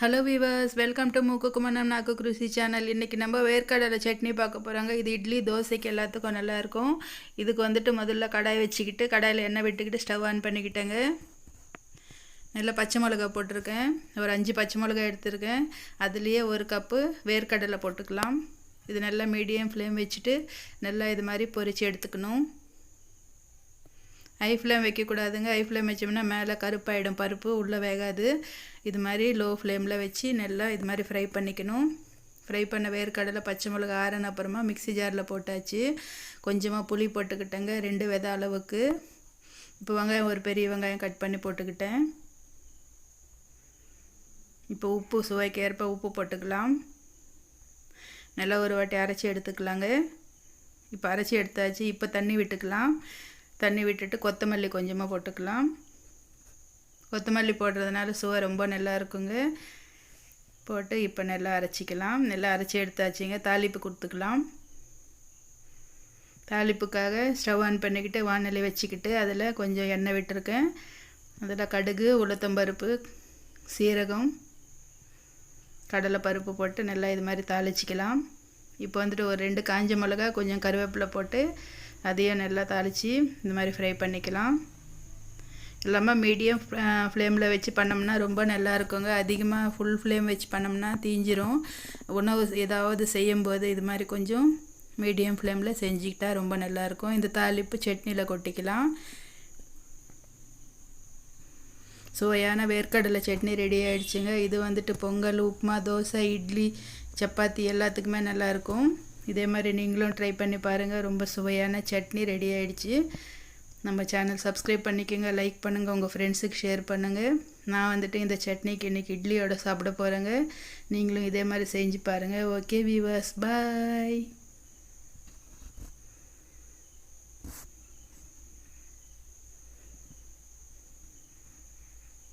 Hello viewers welcome to மூக்கு குமணம் நாக்கு குருசி channel இன்றைக்கி நம்ம வேர்க்கடலை சட்னி பார்க்க போகிறாங்க இது இட்லி தோசைக்கு எல்லாத்துக்கும் நல்லாயிருக்கும். இதுக்கு வந்துட்டு முதல்ல கடாய் வச்சுக்கிட்டு கடாயில் எண்ணெய் விட்டுக்கிட்டு ஸ்டவ் ஆன் பண்ணிக்கிட்டேங்க. நல்லா பச்சை மிளகா போட்டிருக்கேன். ஒரு அஞ்சு பச்சை மிளகா எடுத்திருக்கேன். அதுலேயே ஒரு கப்பு வேர்க்கடலை போட்டுக்கலாம். இது நல்லா மீடியம் ஃப்ளேம் வச்சுட்டு நல்லா இது மாதிரி பொரித்து எடுத்துக்கணும். ஹை ஃப்ளேம் வைக்கக்கூடாதுங்க. ஹை ஃப்ளேம் வச்சோம்னா மேலே கருப்பாயிடும். பருப்பு உள்ளே வேகாது. இது மாதிரி லோ ஃப்ளேமில் வச்சு நல்லா இது மாதிரி ஃப்ரை பண்ணிக்கணும். ஃப்ரை பண்ண வேர்க்கடலை பச்சை மிளகா ஆறின அப்புறமா மிக்ஸி ஜாரில் போட்டாச்சு. கொஞ்சமாக புளி போட்டுக்கிட்டேங்க. ரெண்டு வித அளவுக்கு. இப்போ வெங்காயம் ஒரு பெரிய வெங்காயம் கட் பண்ணி போட்டுக்கிட்டேன். இப்போ உப்பு சுவைக்கு ஏற்ப உப்பு போட்டுக்கலாம். நல்லா ஒரு வாட்டி அரைச்சி எடுத்துக்கலாங்க. இப்போ அரைச்சி எடுத்தாச்சு. இப்போ தண்ணி விட்டுக்கலாம். தண்ணி விட்டுட்டு கொத்தமல்லி கொஞ்சமாக போட்டுக்கலாம். கொத்தமல்லி போடுறதுனால சுவை ரொம்ப நல்லா இருக்குங்க. போட்டு இப்போ நல்லா அரைச்சிக்கலாம். நல்லா அரைச்சி எடுத்தாச்சுங்க. தாளிப்பு கொடுத்துக்கலாம். தாளிப்புக்காக ஸ்டவ் ஆன் பண்ணிக்கிட்டு வானிலை வச்சுக்கிட்டு அதில் கொஞ்சம் எண்ணெய் விட்டுருக்கேன். அதில் கடுகு உளுத்தம்பருப்பு சீரகம் கடலை பருப்பு போட்டு நல்லா இது மாதிரி தாளிச்சிக்கலாம். இப்போ வந்துட்டு ஒரு ரெண்டு காஞ்ச மிளகா கொஞ்சம் கருவேப்பிலை போட்டு அதையும் நல்லா தாளித்து இந்த மாதிரி ஃப்ரை பண்ணிக்கலாம். இல்லாமல் மீடியம் ஃப்ளேமில் வச்சு பண்ணோம்னா ரொம்ப நல்லா இருக்குங்க. அதிகமாக ஃபுல் ஃப்ளேம் வச்சு பண்ணோம்னா தீஞ்சிரும். உணவு ஏதாவது செய்யும்போது இது மாதிரி கொஞ்சம் மீடியம் ஃப்ளேமில் செஞ்சுக்கிட்டா ரொம்ப நல்லாயிருக்கும் இந்த தாளிப்பு சட்னியில் கொட்டிக்கலாம். சுவையான வேர்க்கடலை சட்னி ரெடி ஆகிடுச்சுங்க இது வந்துட்டு பொங்கல் உப்புமா தோசை இட்லி சப்பாத்தி எல்லாத்துக்குமே நல்லாயிருக்கும் இதே மாதிரி நீங்களும் ட்ரை பண்ணி பாருங்கள் ரொம்ப சுவையான சட்னி ரெடி ஆகிடுச்சு நம்ம சேனல் சப்ஸ்கிரைப் பண்ணிக்கோங்க லைக் பண்ணுங்கள் உங்கள் ஃப்ரெண்ட்ஸுக்கு ஷேர் பண்ணுங்கள் நான் வந்துட்டு இந்த சட்னிக்கு இன்றைக்கி இட்லியோட சாப்பிட போகிறேங்க நீங்களும் இதே மாதிரி செஞ்சு பாருங்கள் ஓகே வீவர்ஸ் பாய்